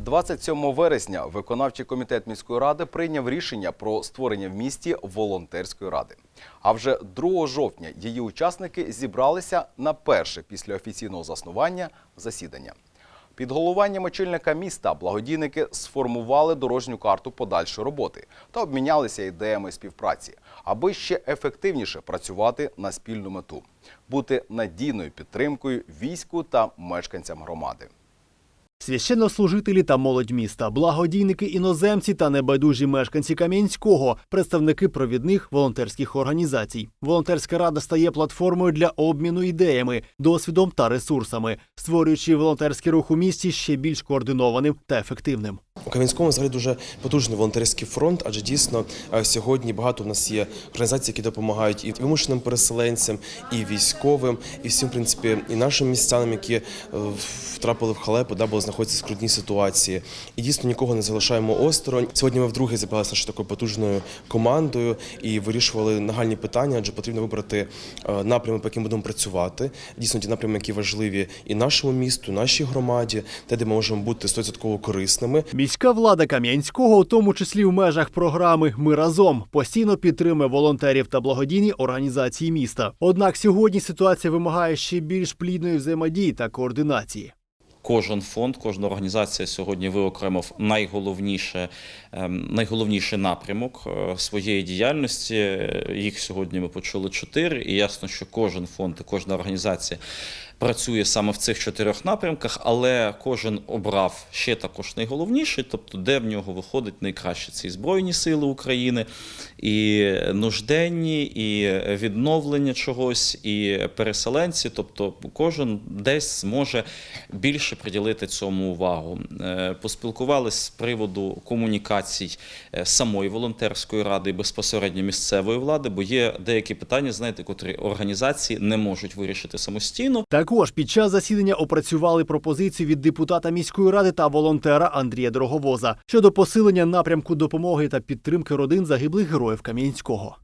27 вересня виконавчий комітет міської ради прийняв рішення про створення в місті волонтерської ради. А вже 2 жовтня її учасники зібралися на перше після офіційного заснування засідання. Під головуванням очільника міста благодійники сформували дорожню карту подальшої роботи та обмінялися ідеями співпраці, аби ще ефективніше працювати на спільну мету, бути надійною підтримкою війську та мешканцям громади. Священнослужителі та молодь міста, благодійники іноземці та небайдужі мешканці Кам'янського, представники провідних волонтерських організацій. Волонтерська рада стає платформою для обміну ідеями, досвідом та ресурсами, створюючи волонтерський рух у місті ще більш координованим та ефективним. У Кам'янському взагалі дуже потужний волонтерський фронт, адже дійсно е, сьогодні багато у нас є організацій, які допомагають і вимушеним переселенцям, і військовим, і всім, в принципі, і нашим містянам, які е, втрапили в халепу, да, бо знаходяться в скрутній ситуації. І дійсно нікого не залишаємо осторонь. Сьогодні ми вдруге зібралися нашою такою потужною командою і вирішували нагальні питання, адже потрібно вибрати е, напрями, по яким будемо працювати. Дійсно, ті напрями, які важливі і нашому місту, і нашій громаді, те, де ми можемо бути 100% корисними. Міська влада Кам'янського, у тому числі в межах програми Ми разом постійно підтримує волонтерів та благодійні організації міста. Однак сьогодні ситуація вимагає ще більш плідної взаємодії та координації. Кожен фонд, кожна організація сьогодні виокремив найголовніше, ем, найголовніший напрямок е, своєї діяльності. Їх сьогодні ми почули чотири, і ясно, що кожен фонд і кожна організація працює саме в цих чотирьох напрямках, але кожен обрав ще також найголовніший, тобто де в нього виходить найкраще. Це і Збройні Сили України, і нужденні, і відновлення чогось, і переселенці. Тобто кожен десь зможе більше приділити цьому увагу. Е, Поспілкувалися з приводу комунікацій е, самої волонтерської ради і безпосередньо місцевої влади, бо є деякі питання, знаєте, котрі організації не можуть вирішити самостійно. Також під час засідання опрацювали пропозиції від депутата міської ради та волонтера Андрія Дороговоза щодо посилення напрямку допомоги та підтримки родин загиблих героїв Кам'янського.